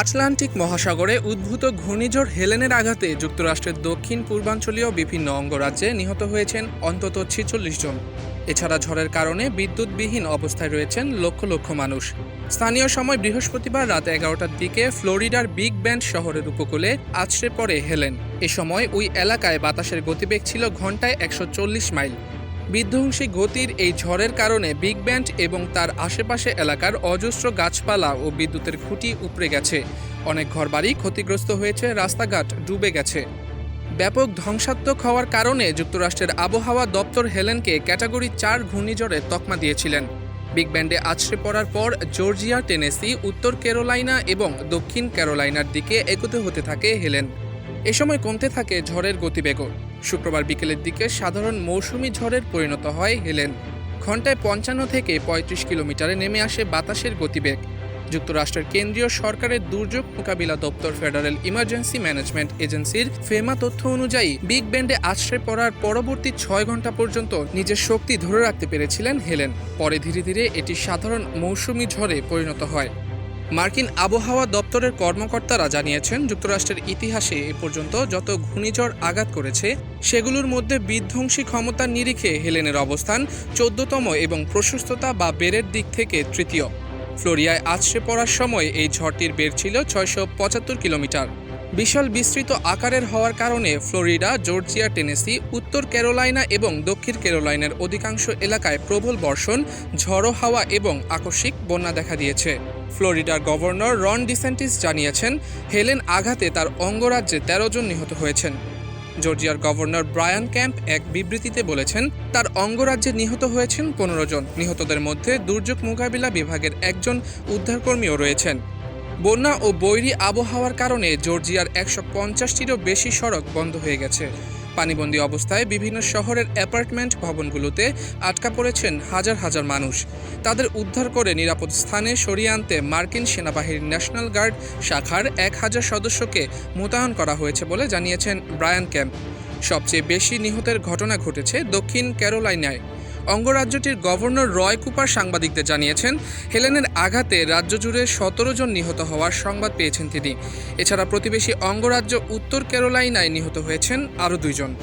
Atlantic মহাসাগরে উদ্ভূত ঘূর্ণিঝড় হেলেনের আঘাতে যুক্তরাষ্ট্রের দক্ষিণ পূর্বাঞ্চলীয় বিভিন্ন অঙ্গরাজ্যে নিহত হয়েছেন অন্তত ছেচল্লিশ জন। এছাড়া ঝড়ের কারণে বিদ্যুৎবিহীন অবস্থায় রয়েছেন লক্ষ লক্ষ মানুষ। স্থানীয় সময় বৃহস্পতিবার রাত এগারোটার দিকে ফ্লোরিডার বিগ ব্যান্ড শহরের উপকূলে আছড়ে পড়ে হেলেন। এ সময় ওই এলাকায় বাতাসের গতিবেগ ছিল ঘন্টায় একশো চল্লিশ মাইল। বিধ্বংসী গতির এই ঝড়ের কারণে বিগ ব্যান্ড এবং তার আশেপাশে এলাকার অজস্র গাছপালা ও বিদ্যুতের খুঁটি উপড়ে গেছে। অনেক ঘরবাড়ি ক্ষতিগ্রস্ত হয়েছে, রাস্তাঘাট ডুবে গেছে। ব্যাপক ধ্বংসাত্মক হওয়ার কারণে যুক্তরাষ্ট্রের আবহাওয়া দপ্তর হেলেনকে ক্যাটাগরি চার ঘূর্ণিঝড়ে তকমা দিয়েছিলেন। বিগ ব্যান্ডে আছড়ে পড়ার পর জর্জিয়া, টেনেসি, উত্তর ক্যারোলাইনা এবং দক্ষিণ ক্যারোলাইনার দিকে এগোতে হতে থাকে হেলেন। এ সময় কমতে থাকে ঝড়ের গতিবেগও শুক্রবার বিকেলের দিকে সাধারণ মৌসুমি ঝড়ের পরিণত হয় হেলেন। ঘন্টায় পঞ্চান্ন থেকে পঁয়ত্রিশ কিলোমিটারে নেমে আসে বাতাসের গতিবেগ। যুক্তরাষ্ট্রের কেন্দ্রীয় সরকারের দুর্যোগ মোকাবিলা দপ্তর ফেডারেল ইমার্জেন্সি ম্যানেজমেন্ট এজেন্সির ফেমা তথ্য অনুযায়ী বিগ ব্যান্ডে আশ্রয় পড়ার পরবর্তী ছয় ঘণ্টা পর্যন্ত নিজের শক্তি ধরে রাখতে পেরেছিলেন হেলেন। পরে ধীরে ধীরে এটি সাধারণ মৌসুমি ঝড়ে পরিণত হয়। মার্কিন আবহাওয়া দপ্তরের কর্মকর্তারা জানিয়েছেন, যুক্তরাষ্ট্রের ইতিহাসে এ পর্যন্ত যত ঘূর্ণিঝড় আঘাত করেছে, সেগুলোর মধ্যে বিধ্বংসী ক্ষমতার নিরিখে হেলেনের অবস্থান, চোদ্দতম এবং প্রশস্ততা বা বেরের দিক থেকে তৃতীয়। ফ্লোরিয়ায় আছড়ে পড়ার সময় এই ঝড়টির বের ছিল ছয়শো পঁচাত্তর কিলোমিটার। বিশাল বিস্তৃত আকারের হওয়ার কারণে ফ্লোরিডা, জর্জিয়া, টেনেসি, উত্তর ক্যারোলাইনা এবং দক্ষিণ ক্যারোলাইনার অধিকাংশ এলাকায় প্রবল বর্ষণ, ঝড়ো হাওয়া এবং আকস্মিক বন্যা দেখা দিয়েছে। ফ্লোরিডার গভর্নর রন ডিসেন্টিস জানিয়েছেন, হেলেন আঘাতে তার অঙ্গরাজ্যে তেরো জন নিহত হয়েছেন। জর্জিয়ার গভর্নর ব্রায়ান ক্যাম্প এক বিবৃতিতে বলেছেন, তার অঙ্গরাজ্যে নিহত হয়েছেন পনেরো জন। নিহতদের মধ্যে দুর্যোগ মোকাবিলা বিভাগের একজন উদ্ধারকর্মীও রয়েছেন। বন্যা ও বৈরী আবহাওয়ার কারণে জর্জিয়ার একশো পঞ্চাশটিরও বেশি সড়ক বন্ধ হয়ে গেছে। পানিবন্দী অবস্থায় বিভিন্ন শহরের অ্যাপার্টমেন্ট ভবনগুলোতে আটকা পড়েছেন হাজার হাজার মানুষ। তাদের উদ্ধার করে নিরাপদ স্থানে সরিয়ে আনতে মার্কিন সেনাবাহিনীর ন্যাশনাল গার্ড শাখার এক হাজার সদস্যকে মোতায়েন করা হয়েছে বলে জানিয়েছেন ব্রায়ান ক্যাম্প। সবচেয়ে বেশি নিহতের ঘটনা ঘটেছে দক্ষিণ ক্যারোলাইনায়। অঙ্গরাজ্যটির গভর্নর রয় কুপার সাংবাদিকদের জানিয়েছেন, হেলেনের আঘাতে রাজ্য জুড়ে সতেরো জন নিহত হওয়ার সংবাদ পেয়েছেন তিনি। এছাড়া প্রতিবেশী অঙ্গরাজ্য উত্তর ক্যারোলাইনায় নিহত হয়েছেন আরও দুইজন